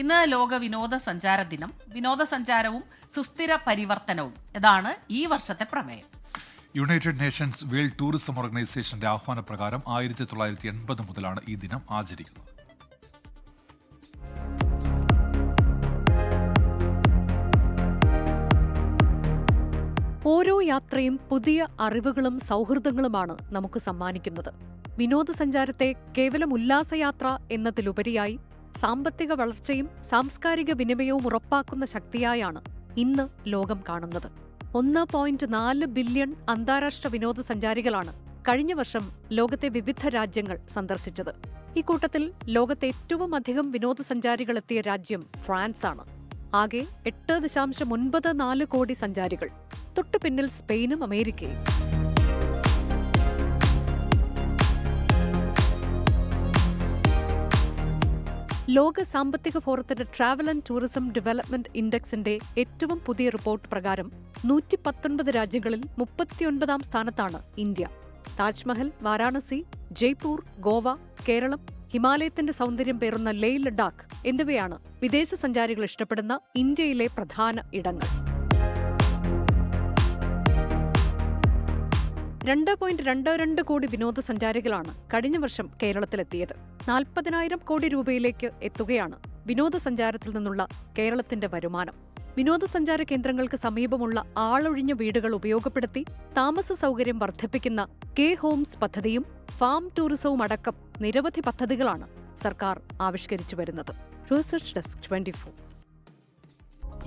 ഇന്ന് ലോക വിനോദസഞ്ചാര ദിനം. വിനോദസഞ്ചാരവും സുസ്ഥിര പരിവർത്തനവും. ഇതാണ് ഈ വർഷത്തെ പ്രമേയം. യുണൈറ്റഡ് നേഷൻസ് വേൾഡ് ടൂറിസം ഓർഗനൈസേഷന്റെ ആഹ്വാനപ്രകാരം ആയിരത്തി തൊള്ളായിരത്തി എൺപത് മുതലാണ് ഈ ദിനം ആചരിക്കുന്നത്. ഓരോ യാത്രയും പുതിയ അറിവുകളും സൗഹൃദങ്ങളുമാണ് നമുക്ക് സമ്മാനിക്കുന്നത്. വിനോദസഞ്ചാരത്തെ കേവലം ഉല്ലാസയാത്ര എന്നതിലുപരിയായി സാമ്പത്തിക വളർച്ചയും സാംസ്കാരിക വിനിമയവും ഉറപ്പാക്കുന്ന ശക്തിയായാണ് ഇന്ന് ലോകം കാണുന്നത്. ഒന്ന് പോയിന്റ് നാല് ബില്യൺ അന്താരാഷ്ട്ര വിനോദസഞ്ചാരികളാണ് കഴിഞ്ഞ വർഷം ലോകത്തെ വിവിധ രാജ്യങ്ങൾ സന്ദർശിച്ചത്. ഇക്കൂട്ടത്തിൽ ലോകത്തെ ഏറ്റവും അധികം വിനോദസഞ്ചാരികൾ എത്തിയ രാജ്യം ഫ്രാൻസാണ്. ആകെ എട്ട് ദശാംശം ഒൻപത് നാല് കോടി സഞ്ചാരികൾ. തൊട്ടു പിന്നിൽ സ്പെയിനും അമേരിക്കയും. ലോക സാമ്പത്തിക ഫോറത്തിന്റെ ട്രാവൽ ആൻഡ് ടൂറിസം ഡെവലപ്മെന്റ് ഇൻഡെക്സിന്റെ ഏറ്റവും പുതിയ റിപ്പോർട്ട് പ്രകാരം നൂറ്റി പത്തൊൻപത് രാജ്യങ്ങളിൽ മുപ്പത്തിയൊൻപതാം സ്ഥാനത്താണ് ഇന്ത്യ. താജ്മഹൽ വാരാണസി ജയ്പൂർ ഗോവ കേരളം ഹിമാലയത്തിന്റെ സൗന്ദര്യം പേറുന്ന ലേ ലഡാക്ക് എന്നിവയാണ് വിദേശ സഞ്ചാരികൾ ഇഷ്ടപ്പെടുന്ന ഇന്ത്യയിലെ പ്രധാന ഇടങ്ങൾ. രണ്ട് പോയിന്റ് രണ്ട് രണ്ട് കോടി വിനോദസഞ്ചാരികളാണ് കഴിഞ്ഞ വർഷം കേരളത്തിലെത്തിയത്. നാൽപ്പതിനായിരം കോടി രൂപയിലേക്ക് എത്തുകയാണ് വിനോദസഞ്ചാരത്തിൽ നിന്നുള്ള കേരളത്തിന്റെ വരുമാനം. വിനോദസഞ്ചാര കേന്ദ്രങ്ങൾക്ക് സമീപമുള്ള ആളൊഴിഞ്ഞ വീടുകൾ ഉപയോഗപ്പെടുത്തി താമസ സൗകര്യം വർദ്ധിപ്പിക്കുന്ന കെ ഹോംസ് പദ്ധതിയും ഫാം ടൂറിസവും അടക്കം നിരവധി പദ്ധതികളാണ് സർക്കാർ ആവിഷ്കരിച്ചു വരുന്നത്. Research desk twenty